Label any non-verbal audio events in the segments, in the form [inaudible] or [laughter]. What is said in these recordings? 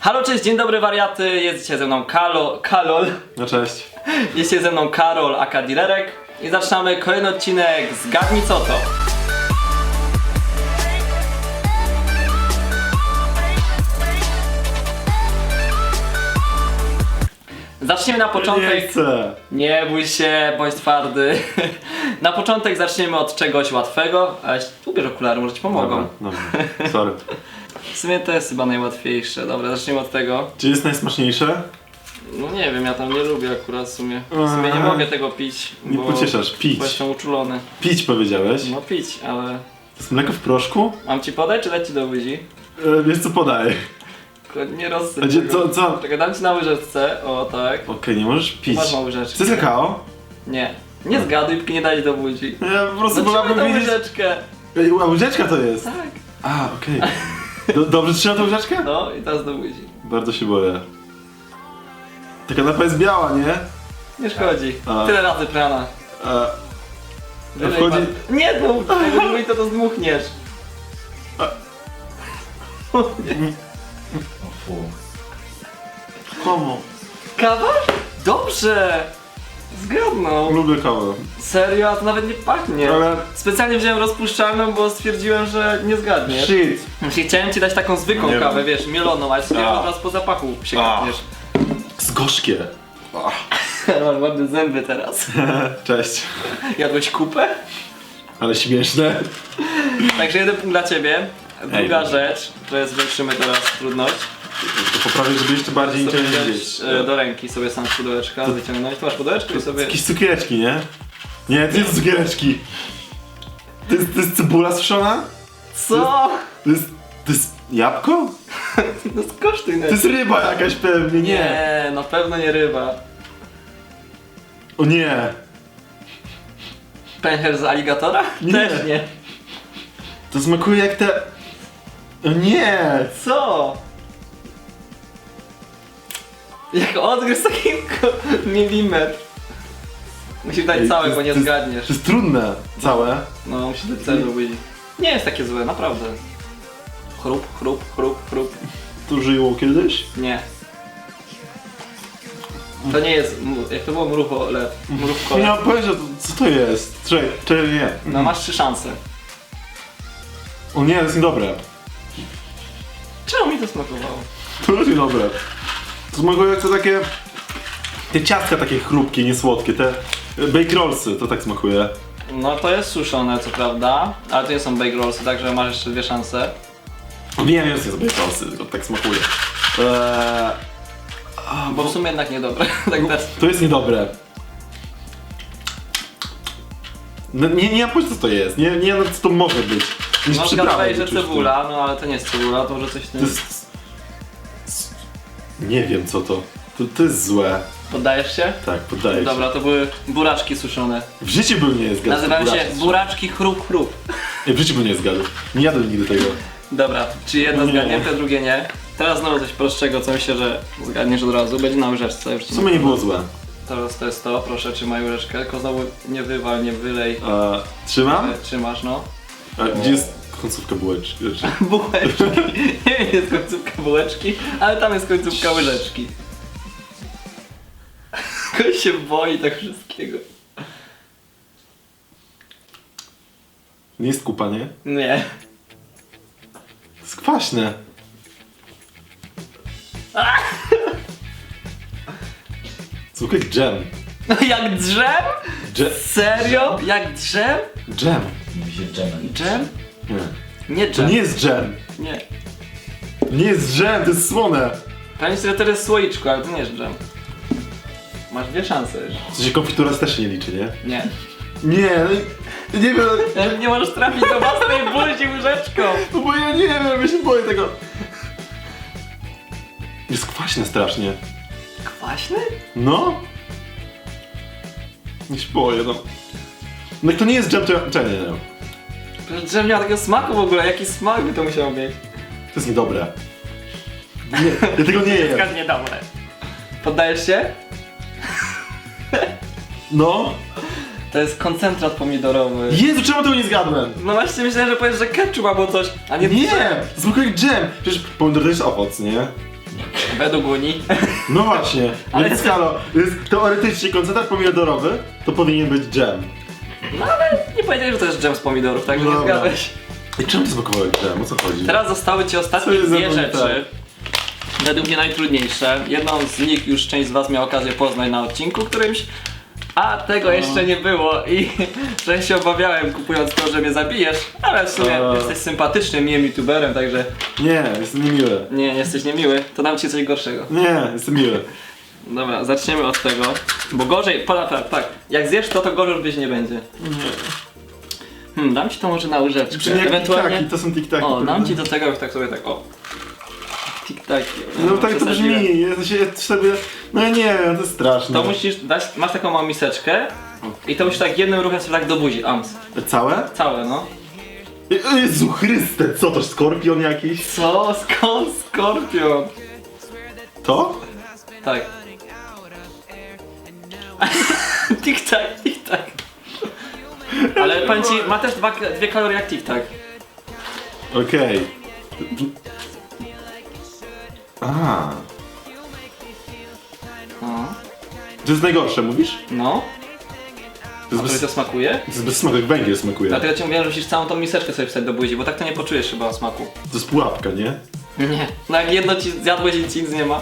Halo, cześć, dzień dobry wariaty, jest dzisiaj ze mną Kalo, Kalol, No cześć. jest dzisiaj ze mną Karol aka Dilerek i zaczynamy kolejny odcinek Zgadnij co to. Zaczniemy na Nie początek. chcę. Nie bój się, bądź twardy. [laughs] Na początek zaczniemy od czegoś łatwego. A ubierz okulary, może ci pomogą. Dobra, dobra. Sorry. [laughs] W sumie to jest chyba najłatwiejsze. Dobra, zacznijmy od tego. Czy jest najsmaczniejsze? No nie wiem, ja tam nie lubię akurat w sumie. W sumie nie Eee. mogę tego pić. Nie bo, pocieszasz. Pić. Bo jestem uczulony. Pić powiedziałeś? No pić, ale... To jest mleko w proszku? Mam ci podać, czy dać ci do buzi? E, wiesz co podaj. Tylko Nie rozsyp A gdzie, tego. co, co? Okej, Czekaj, dam ci na łyżeczce. O, tak. nie możesz pić. Masz na łyżeczkę. To jest kakao? Nie. Nie zgaduj, póki nie dać do buzi. Ja po prostu tą wolałbym wiedzieć... łyżeczkę. Ej, A łyżeczka to jest. Tak. A, okej. [laughs] Do, dobrze trzymam tą łyżeczkę? No i teraz do buzi. Bardzo się boję. Ta kanapa jest biała, nie? Nie szkodzi. A. Tyle razy prana. A, Wylej wchodzi- pan- Nie dmuch, jak to to zdmuchniesz. komu? Kawa? Dobrze! Zgadnął. Lubię kawę. Serio, a to nawet nie pachnie. Ale... Specjalnie wziąłem rozpuszczalną, bo stwierdziłem, że nie zgadniesz. Shit. Chciałem ci dać taką zwykłą Nie kawę, wiesz, mieloną, ale stwierdziłem, A. że teraz po zapachu się A. kapniesz. Z gorzkie. [laughs] Masz ładne zęby teraz. [laughs] Cześć. Jadłeś kupę? Ale śmieszne. Także jeden punkt dla ciebie. Druga dobra. rzecz, to jest zwiększymy teraz trudność. To poprawię, żeby jeszcze bardziej Sobie nie wziąć wiedzieć. e, do ręki sobie sam z pudełeczka, wyciągnąć. Tu masz pudełeczko i sobie... Jakieś cukiereczki, nie? Nie, to jest cukiereczki. To jest, to jest cebula suszona? Co? To jest, to jest jabłko? [laughs] No skosztuj To jest ryba jakaś pewnie, nie. Nie, na pewno nie ryba. O nie. Pęcherz z aligatora? Nie. Też nie. To smakuje jak te... O nie. Co? Jak odgryz taki ko- [laughs] milimetr. Musisz dać Ej, całe, to bo jest- nie to jest- zgadniesz. To jest trudne. Całe. No, musisz dać całe do buzi. Nie jest takie złe, naprawdę. Chrup, chrup, chrup, chrup. Tu żyło kiedyś? Nie. To nie jest, mu- jak to było mrucho lew, mrówko Nie mam pojęcia, co to jest. Czekaj, czekaj, nie. No masz trzy szanse. O nie, to jest niedobre. Czemu mi to smakowało? To jest niedobre. To smakuje jak to takie... Te ciastka takie chrupkie, niesłodkie, te bake rollsy, to tak smakuje. No to jest suszone, co prawda, ale to nie są bake rollsy, także masz jeszcze dwie szanse. Wiem, wiem, że jest bake rollsy, tylko tak smakuje. Eee, Bo w sumie jednak niedobre. [laughs] tak to jest niedobre. No, nie, nie pojęcia co to jest, nie, nie co to może być. Niż No przyprawa zgadłeś, że cebula, no ale to nie jest cebula, to może coś w To tym... jest... Nie wiem co to. To, to jest złe. Poddajesz się? Tak, poddaję się. Dobra, to były buraczki suszone. W życiu bym nie zgadł. Nazywają się buraczki. buraczki chrup chrup. Nie, w życiu bym nie zgadł. Nie jadłem nigdy tego. Dobra, czyli jedno Nie. zgadnięte, drugie nie. Teraz znowu coś prostszego, co myślę, że zgadniesz od razu. Będzie na łyżeczce. Już ci W sumie nie było złe. Teraz to jest to, proszę trzymaj łyżeczkę, tylko znowu nie wywal, nie wylej. E, trzymam? E, Trzymasz, no. A, gdzie jest końcówka bułeczki? [laughs] Bułeczki. Nie wiem, jest końcówka bułeczki, ale tam jest końcówka łyżeczki. Ktoś się boi tak wszystkiego. Nie jest kupa, nie? Nie. To jest kwaśne. [laughs] Zwykły jak dżem. No jak drzem? Dżem? Serio? Jak drzem? Dżem. Mówi się dżemem. Dżem? Nie. Nie To dżem. nie jest dżem. Nie. To nie jest dżem, to jest słone. Ci, że to jest słoiczko, ale to nie jest dżem. Masz dwie szanse już. W sensie konfitura też się nie liczy, nie? Nie. Nie, no, nie wiem, Nawet [laughs] Nie możesz trafić do własnej buzi łyżeczką. no bo ja nie wiem, ja się boję tego. Jest kwaśne strasznie. Kwaśny? No? Nie się boję, no. No jak to nie jest dżem, to ja... Czekaj, nie, nie. Nie ma takiego smaku w ogóle, jaki smak by to musiał mieć? To jest niedobre. Nie, ja tego nie jem. Jest niedobre. Poddajesz się? No. To jest koncentrat pomidorowy. Jezu, czemu tego nie zgadłem? No właśnie myślałem, że powiesz, że ketchup albo coś, a nie Nie! dżem. Zwykły jak dżem! Przecież pomidor to jest owoc, nie? Według Unii. No właśnie, Ale więc ty- halo, jest teoretycznie koncentrat pomidorowy to powinien być dżem. No ale nie powiedziałeś, że to jest dżem z pomidorów, tak? Nie Dobra. zgadłeś. I czemu to smakowało jak dżem? O co chodzi? Teraz zostały ci Co ostatnie jest dwie rzeczy. Według mnie najtrudniejsze. Jedną z nich już część z was miała okazję poznać na odcinku którymś. A tego No. jeszcze nie było i [laughs] że się obawiałem kupując to, że mnie zabijesz, ale w sumie A. jesteś sympatycznym, miłym youtuberem, także Nie, jest niemiłe. nie, nie jesteś niemiły, to dam ci coś gorszego. Nie, jest miłe. Dobra, zaczniemy od tego, bo gorzej, pola tak, tak, jak zjesz to, to gorzej być nie będzie. Nie. Hmm, dam ci to może na łyżeczkę, Czy nie ewentualnie... tiktaki, to są tiktaki. O, dam ci do tego już tak sobie tak, o. Tik-taki. No tak to przesadziłem. brzmi, ja się sobie... No nie wiem, to jest straszne. To musisz dać, masz taką małą miseczkę i to musisz tak jednym ruchem sobie tak do buzi, ams. Całe? Całe, no. Je- Jezu Chryste, co to, skorpion jakiś? Co? Skąd skorpion? To? Tak. [laughs] Tik-tak, tik-tak. Ale powiem ci, ma też dwa, dwie kalorie jak tik-tak. Okej. A, No. to jest najgorsze, mówisz? No. To jest A to bez, to smakuje? to jest bez smaku, jak węgiel smakuje. Dlatego ci mówiłem, że musisz całą tą miseczkę sobie wstać do buzi, bo tak to nie poczujesz chyba smaku. To jest pułapka, nie? Nie. No jak jedno ci zjadłeś i ci nic nie ma.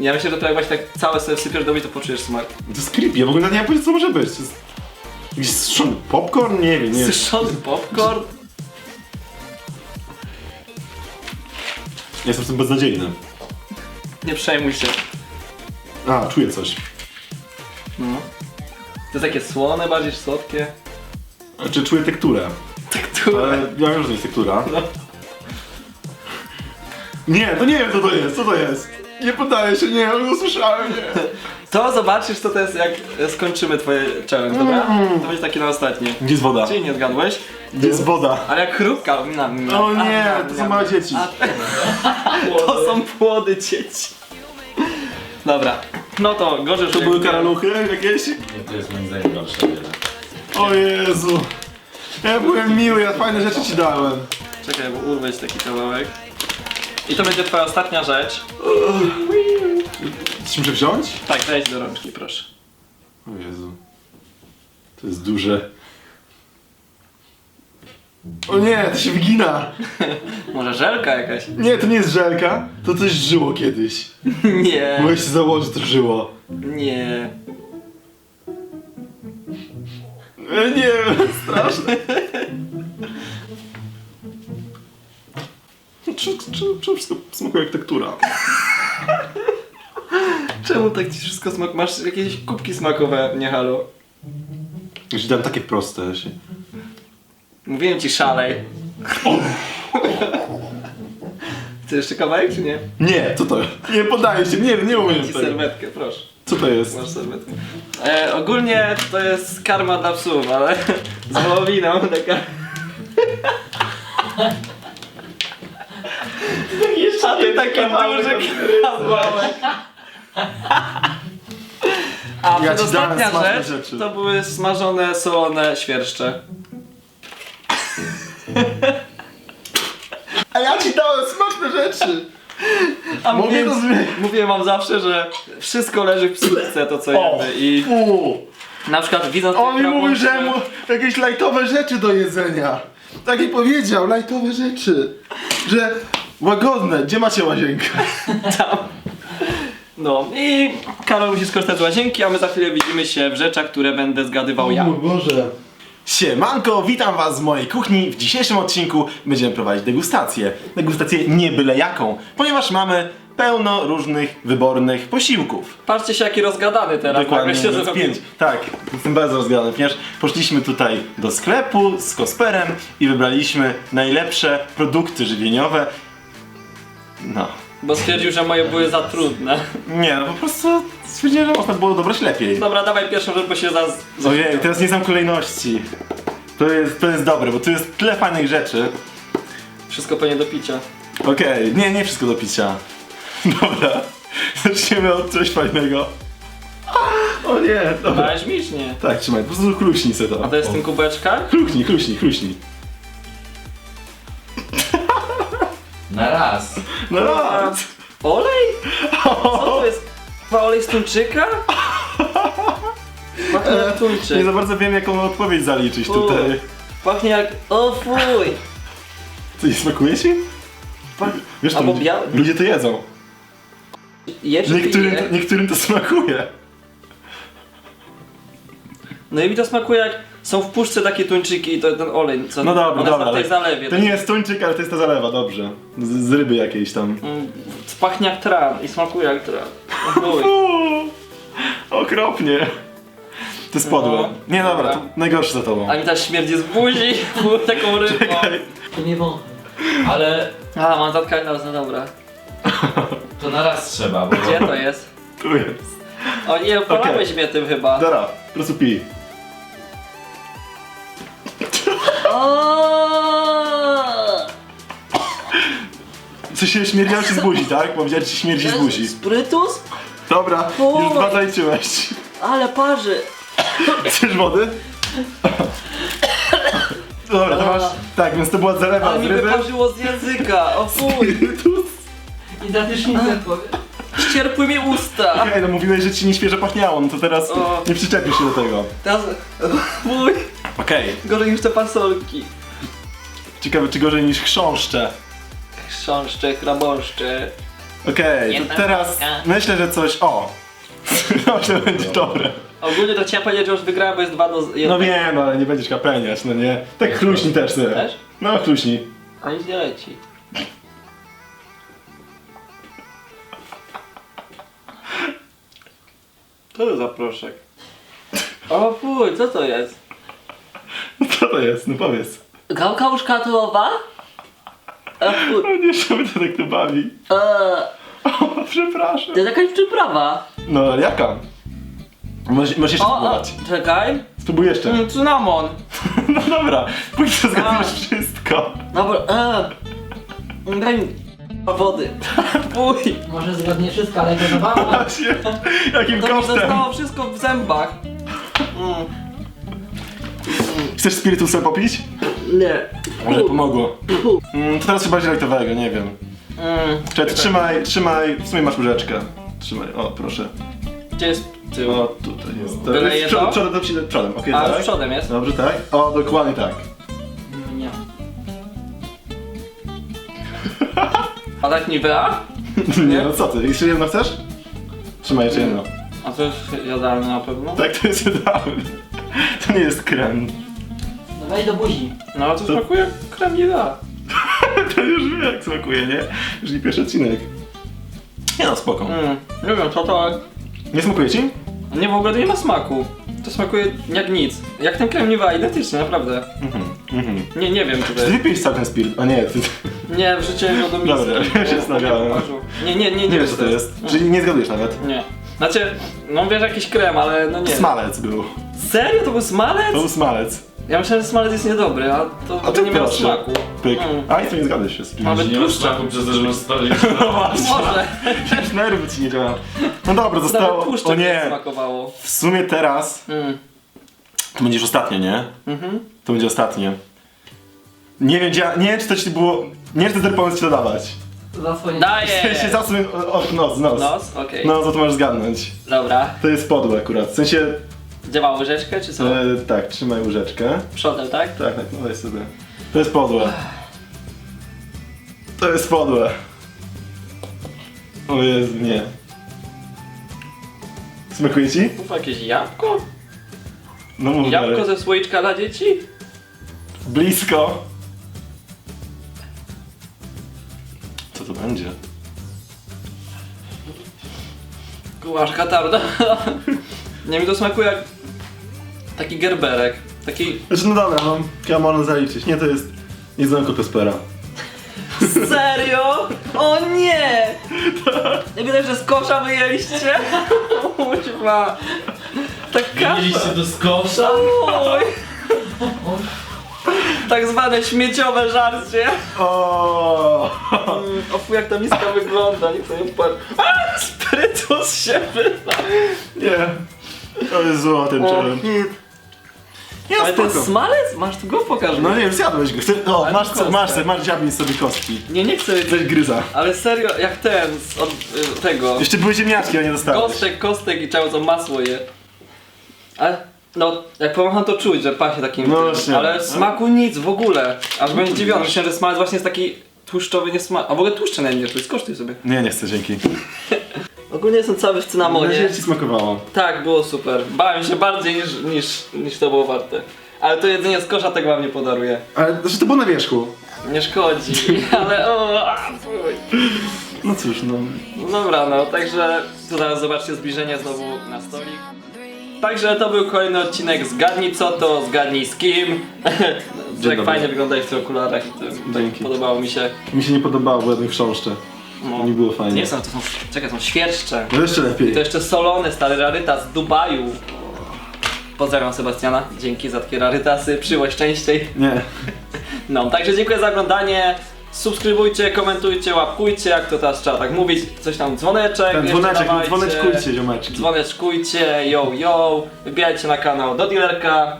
Ja myślę, że to jak właśnie tak całe sobie wsypiesz do buzi, to poczujesz smak. To jest creepy, ja w ogóle nawet nie mam pojęcia co może być. To jest... Jakiś popcorn? Nie wiem, nie wiem. Suszony popcorn? Jestem w tym beznadziejny. Nie przejmuj się. A, czuję coś. No. To jest takie słone, bardziej czy słodkie. Znaczy czuję tekturę. Tekturę. Ale ja wiem, że to jest tektura. No. Nie, to nie wiem co to jest, co to jest. Nie poddaję się, nie, usłyszałem, nie. [laughs] To zobaczysz, co to jest, jak skończymy twoje challenge, dobra? To będzie takie na ostatnie. Gdzie jest woda? Czyli nie zgadłeś, Gdzie jest woda? ale jak chrupka. Na, na, O nie, to są małe dzieci. To są płody dzieci. Dobra, no to gorzej, To były karaluchy jakieś? Nie, to jest moim zdaniem gorsze o wiele. O Jezu. Ja byłem miły, ja fajne rzeczy ci dałem. Czekaj, bo urwę ci taki kawałek. I to będzie twoja ostatnia rzecz. Ci muszę wziąć? Tak, weź do rączki, proszę. O Jezu. To jest duże. O nie, to się wygina. [laughs] Może żelka jakaś? Nie, to nie jest żelka. To coś żyło kiedyś. [laughs] Nie, Mogłeś się założyć, to żyło. nie. E, Nie straszne. [laughs] Czy, czy, czy wszystko smakuje jak tektura? [laughs] Czemu tak ci wszystko smak? Masz jakieś kubki smakowe, nie halo? Już dałem takie proste. Się... Mówiłem ci szalej. Chcesz jeszcze kawałek czy nie? Nie, co to? Nie podaję się, nie, nie umiem Ci tego. serwetkę, proszę. Co to jest? Masz serwetkę. E, ogólnie to jest karma dla psów, ale [laughs] z wołowiną taka... A ty taki duży kawałek. A Ja przedostatnia rzecz rzeczy. to były smażone, solone świerszcze. A ja ci dałem smaczne rzeczy! A mówię, mówię wam zawsze, że wszystko leży w psychice to co O, jemy i fu. na przykład widząc On mi te mówił, że mu jakieś lajtowe rzeczy do jedzenia. Tak mi powiedział, lajtowe rzeczy. Że łagodne, gdzie macie łazienkę? [laughs] tam. No i Karol musi skorzystać z łazienki, a my za chwilę widzimy się w rzeczach, które będę zgadywał ja. Boże. Siemanko, witam was z mojej kuchni. W dzisiejszym odcinku będziemy prowadzić degustację. Degustację nie byle jaką, ponieważ mamy pełno różnych wybornych posiłków. Patrzcie się jaki rozgadany teraz. Dokładnie, nagle się więc zrobił. pięć. Tak, jestem bardzo rozgadany, ponieważ poszliśmy tutaj do sklepu z Kosperem i wybraliśmy najlepsze produkty żywieniowe. No. Bo stwierdził, że moje były za trudne. Nie, no po prostu stwierdziłem, że można było dobrać lepiej. Dobra, dawaj pierwszą rzecz, bo się za... Ojej, teraz nie znam kolejności. To jest, to jest dobre, bo tu jest tyle fajnych rzeczy. Wszystko pewnie do picia. Okej, nie, nie wszystko do picia. [laughs] Dobra, zaczniemy od czegoś fajnego. O nie, dobra. Dałeś mi czy nie? Tak, trzymaj, po prostu chluśnij sobie A to. to jest w tym kubeczkach? Chluchnij, chluśnij, chluśnij. Na raz. No raz. Olej? Co to jest? Chyba olej z tuńczyka? Pachnie jak Nie tuńczyk. za bardzo wiem jaką odpowiedź zaliczyć tutaj. Pachnie jak... O fuj! Co, nie smakuje ci? Pach... Wiesz, to Albo ludzie, biały. ludzie to jedzą. Jesz Niektórym, pije. niektórym to smakuje. No i mi to smakuje jak są w puszce takie tuńczyki i to ten olej, co No dobra, one dobra. są w tej ale zalewie. To nie jest tuńczyk, ale to jest ta zalewa, dobrze. Z, z ryby jakiejś tam. Mm, Pachnie jak tran i smakuje jak tran. Chuj. Uuu, [laughs] okropnie. To jest podłe. No. Nie dobra, Dobra. to najgorsze za tobą. A mi ta śmierdzi z buzi, [laughs] było taką rybą. Czekaj. To nie wąchaj. Ale A, mam zatkać no dobra. [laughs] To na raz trzeba, bo Gdzie to jest? Tu jest. O nie, polałeś mnie tym chyba. Dobra, po prostu pij. Co się śmierdział [laughs] z buzi, tak? Powiedziałem ci śmierdzi z buzi. Sprytus? Dobra, już dwa zaliczyłeś. Ale parzy. Chcesz wody? Dobra, to masz... Tak, więc to była zalewa Ale z mi ryby. wyparzyło z języka, o fuj. Spirytus. identycznicę powiem. Ścierpły mi usta. Okej, no mówiłeś, że ci nie świeżo pachniało, no to teraz O. nie przyczepisz się do tego. Teraz... Fuj. Okej, Gorzej niż te fasolki. ciekawe czy gorzej niż chrząszcze. Chrząszcze, chrabąszcze. Okej, Jedna to teraz myślę, że coś... O! [laughs] Myślę, że będzie dobre. Ogólnie to chciałem powiedzieć, że już wygrałem, bo jest 2 do 1. No wiem, no, ale nie będziesz kapeniać, no nie? Tak chluśnij też sobie. Też? No chluśnij. A nic nie leci. Co to za proszek? O fuj, co to jest? [laughs] Co to jest? No powiedz. Gałka uszkatułowa? O. No nie, że mnie to tak to bawi. Eee, O, przepraszam. to jest jakaś przyprawa. No ale jaka? Możesz, możesz jeszcze O, o, spróbować. czekaj. Spróbuj jeszcze. Mm, cynamon. [laughs] No dobra, pójdź to zgadniesz A. wszystko. Dobra, eee. Daj mi wody. [laughs] Fuj. Może zgadnie wszystko, ale go zabawa. [laughs] Właśnie, jakim To mi kosztem? zostało wszystko w zębach. Mm. Chcesz spirytusem popić? Nie. Może pomogło. Mm, to teraz chyba żelajtowego, nie wiem. Mm. Czekaj, trzymaj, trzymaj, w sumie masz łyżeczkę. Trzymaj, o proszę. Gdzie jest tył? O, tutaj jest. To Wyleję jest przodem, przodem, przodem, przodem, okej, A, tak? już przodem jest. Dobrze, tak? O, dokładnie tak. Nie. A tak Nivea? [laughs] Nie, no co ty, jeszcze jedno chcesz? Trzymaj jeszcze jedno. A to jest jadalne na pewno? Tak, to jest idealne. To nie jest krem. No weź do buzi. No ale to smakuje krem Nivea. [laughs] To już wie jak smakuje, nie? Już nie pierwszy odcinek. Nie no, spoko. Mm. Nie wiem, co to... Nie smakuje ci? Nie, w ogóle to nie ma smaku. To smakuje jak nic. Jak ten krem Nivea, identycznie, naprawdę. Mhm, mhm. Nie, nie wiem, czy ty jest... wypijesz cały ten spiryt? O nie, ty... Nie, wrzuciłem go do miski. Dobra, [laughs] już się zastanawiałem. Nie, nie, nie, nie, Nie wiesz co to jest. Czyli nie zgadujesz nawet. Nie. Znaczy, no wiesz, jakiś krem, ale no nie. Smalec był. Serio? To był smalec? To był smalec. Ja myślałem, że smalec jest niedobry, a to A ty nie miał proszę. smaku. Pyk. Mm. A i to nie zgadłeś się z kimś. Nawet nie ma tłuszcza. smaku przez to, że masz stolić. No właśnie. Może. Już nerwy ci nie działa. No dobra, Nawet zostało. O nie nie. smakowało. W sumie teraz Mm. to będziesz ostatnie, nie? Mhm. To będzie ostatnie. Nie wiem, gdzie, nie wiem czy to ci było... Nie wiem, czy ten pomysł ci dodawać. Zasłoń. W Daję! sensie zasuń o, o, nos, nos. Nos? Okej. No, to, to możesz zgadnąć. Dobra. To jest podłe akurat. W sensie, Gdzie ma łyżeczkę, czy co? e, tak, trzymaj łyżeczkę. Przodem, tak? Tak, tak, no weź sobie. To jest podłe. To jest podłe. O Jezu, nie. Smakuje ci? Uf, jakieś jabłko? No mów Jabłko dalej. ze słoiczka dla dzieci? Blisko. Co to będzie? Kułasz katarda. [laughs] nie mi to smakuje jak taki gerberek. Taki... Znaczy, no dobra, no, ja można zaliczyć. Nie, to jest jedzonko Pespera. [laughs] Serio? O nie! Nie widać, że z kosza wyjęliście? Kuźwa. Tak Mieliście do skosza? Oj. Tak zwane śmieciowe żarcie. O! Mm, O fuj, jak ta miska wygląda, niech sobie patrzy. A, sprytus się wyda. Nie. To jest zło ten O, challenge. hit. Nie, Ale ten spoko. smalec? Masz tu go pokaż. No nie wiem, zjadłeś go. O, Ale masz, kostkę. masz, masz, dziabnij sobie kostki. Nie, nie chcę. Coś gryza. Ale serio, jak ten z od, y, tego. Jeszcze były ziemniaczki, a nie dostałeś. Kostek, kostek i trzeba to masło je. Ale no, jak pomacham to czuć, że pachnie takim. No właśnie. ale smaku nic w ogóle. Aż będzie zdziwiony. Myślałem, że smalec właśnie jest taki tłuszczowy, nie smak. A w ogóle tłuszcze na nie, to jest kosztuj sobie. Nie, nie chcę, dzięki. [laughs] Ogólnie jestem cały w Mam cynamonie. że ci smakowało. Tak, było super. Bałem się bardziej niż, niż, niż to było warte. Ale to jedzenie z kosza tego wam nie podaruję. Ale znaczy to było na wierzchu. Nie szkodzi, [laughs] ale o, a, fuj. No cóż, no. No dobra, no, także tu zaraz zobaczcie zbliżenie znowu na stolik. Także to był kolejny odcinek Zgadnij co to, zgadnij z kim. [laughs] tak dobry. fajnie wyglądałeś w tych okularach i tak Dzięki. podobało mi się. Mi się nie podobało, bo jadłem chrząszcze. No. Nie było fajnie. Nie są, to są, czekaj, są świerszcze. No jeszcze lepiej. To jeszcze solony, stary rarytas z Dubaju. Pozdrawiam Sebastiana, dzięki za takie rarytasy, przyłość częściej. Nie. [laughs] No, także dziękuję za oglądanie. Subskrybujcie, komentujcie, łapkujcie, jak to teraz trzeba tak mówić. Coś tam, dzwoneczek. Ten jeszcze dzwoneczek, no dawajcie. dzwoneczkujcie, ziomeczki. Dzwoneczkujcie, yo yo. Wbijajcie na kanał do dealerka.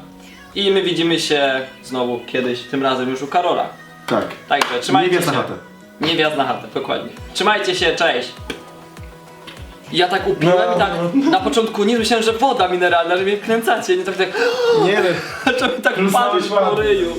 I my widzimy się znowu kiedyś, tym razem już u Karola. Tak. Także Nie trzymajcie wjazd się. na chatę. Nie wjazd na chatę, dokładnie. Trzymajcie się, cześć. Ja tak upiłem No, i tak na początku nie myślałem, że woda mineralna, że mnie wkręcacie. Nie tak tak, Nie, zacząłem [gasps] tak Plus padać cały po ryju.